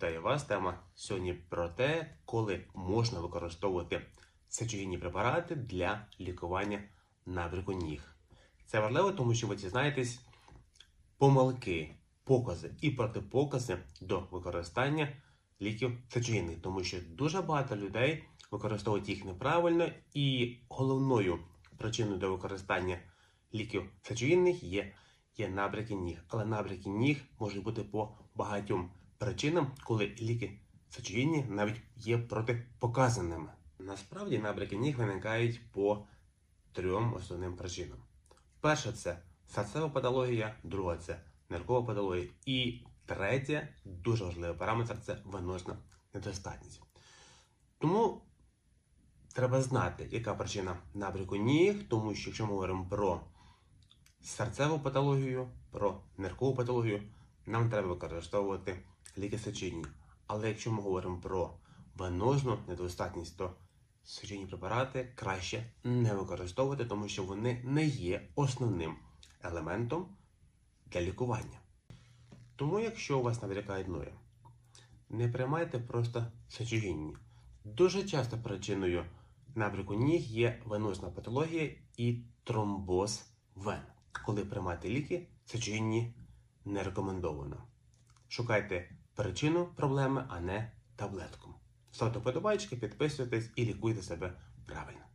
Вітаю вас. Тема сьогодні про те, коли можна використовувати сечогінні препарати для лікування набряку ніг. Це важливо, тому що ви дізнаєтесь помилки, покази і протипокази до використання ліків сечогінних, тому що дуже багато людей використовують їх неправильно, і головною причиною до використання ліків сечогінних є, є набряки ніг. Але набряки ніг можуть бути по багатьом причинам, коли ліки сечогінні навіть є протипоказаними. Насправді набряки ніг виникають по трьом основним причинам. Перша це серцева патологія, друга це ниркова патологія, і третя, дуже важливий параметр це венозна недостатність. Тому треба знати, яка причина набряку ніг, тому що якщо ми говоримо про серцеву патологію, про ниркову патологію, нам треба використовувати ліки сечогінні. Але якщо ми говоримо про венозну недостатність, то сечогінні препарати краще не використовувати, тому що вони не є основним елементом для лікування. Тому, якщо у вас набрякають ноги, не приймайте просто сечогінні. Дуже часто причиною набряку ніг є венозна патологія і тромбоз вен. Коли приймати ліки, сечогінні не рекомендовано. Шукайте причину проблеми, а не таблетку. Ставте подобайки, підписуйтесь і лікуйте себе правильно.